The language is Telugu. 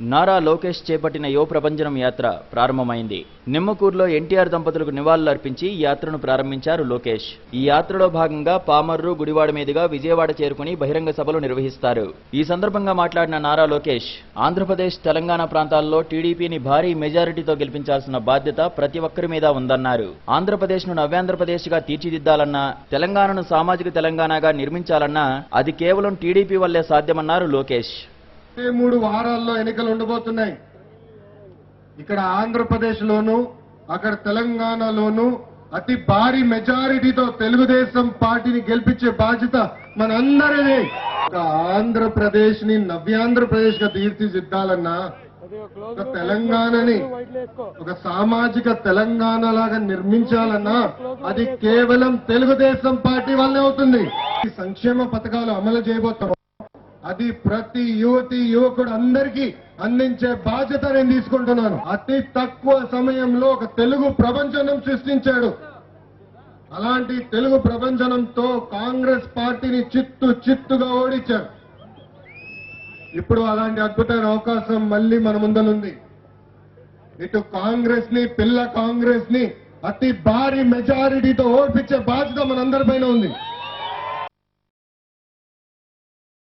నారా లోకేష్ చేపట్టిన యువ ప్రభంజనం యాత్ర ప్రారంభమైంది. నిమ్మకూరులో ఎన్టీఆర్ దంపతులకు నివాళులు అర్పించి యాత్రను ప్రారంభించారు లోకేష్. ఈ యాత్రలో భాగంగా పామర్రు గుడివాడ మీదుగా విజయవాడ చేరుకుని బహిరంగ సభలు నిర్వహిస్తారు. ఈ సందర్భంగా మాట్లాడిన నారా లోకేష్ ఆంధ్రప్రదేశ్ తెలంగాణ ప్రాంతాల్లో టీడీపీని భారీ మెజారిటీతో గెలిపించాల్సిన బాధ్యత ప్రతి ఒక్కరి మీద ఉందన్నారు. ఆంధ్రప్రదేశ్ను నవ్యాంధ్రప్రదేశ్గా తీర్చిదిద్దాలన్నా తెలంగాణను సామాజిక తెలంగాణగా నిర్మించాలన్నా అది కేవలం టీడీపీ వల్లే సాధ్యమన్నారు లోకేష్. ఇరవై మూడు వారాల్లో ఎన్నికలు ఉండబోతున్నాయి. ఇక్కడ ఆంధ్రప్రదేశ్ లోను అక్కడ తెలంగాణలోను అతి భారీ మెజారిటీతో తెలుగుదేశం పార్టీని గెలిపించే బాధ్యత మనందరిది. ఒక ఆంధ్రప్రదేశ్ని నవ్యాంధ్రప్రదేశ్గా తీర్చిదిద్దాలన్నా ఒక తెలంగాణని ఒక సామాజిక తెలంగాణ లాగా నిర్మించాలన్నా అది కేవలం తెలుగుదేశం పార్టీ వల్లే అవుతుంది. ఈ సంక్షేమ పథకాలు అమలు చేయబోతాం అది ప్రతి యువతి యువకుడు అందరికీ అందించే బాధ్యత నేను తీసుకుంటున్నాను. అతి తక్కువ సమయంలో ఒక తెలుగు ప్రపంచనం సృష్టించాడు. అలాంటి తెలుగు ప్రపంచనంతో కాంగ్రెస్ పార్టీని చిత్తు చిత్తుగా ఓడించారు. ఇప్పుడు అలాంటి అద్భుతమైన అవకాశం మళ్ళీ మన ముందలుంది ఇటు కాంగ్రెస్ని పిల్ల కాంగ్రెస్ని అతి భారీ మెజారిటీతో ఓడిపించే బాధ్యత మనందరిపైన ఉంది.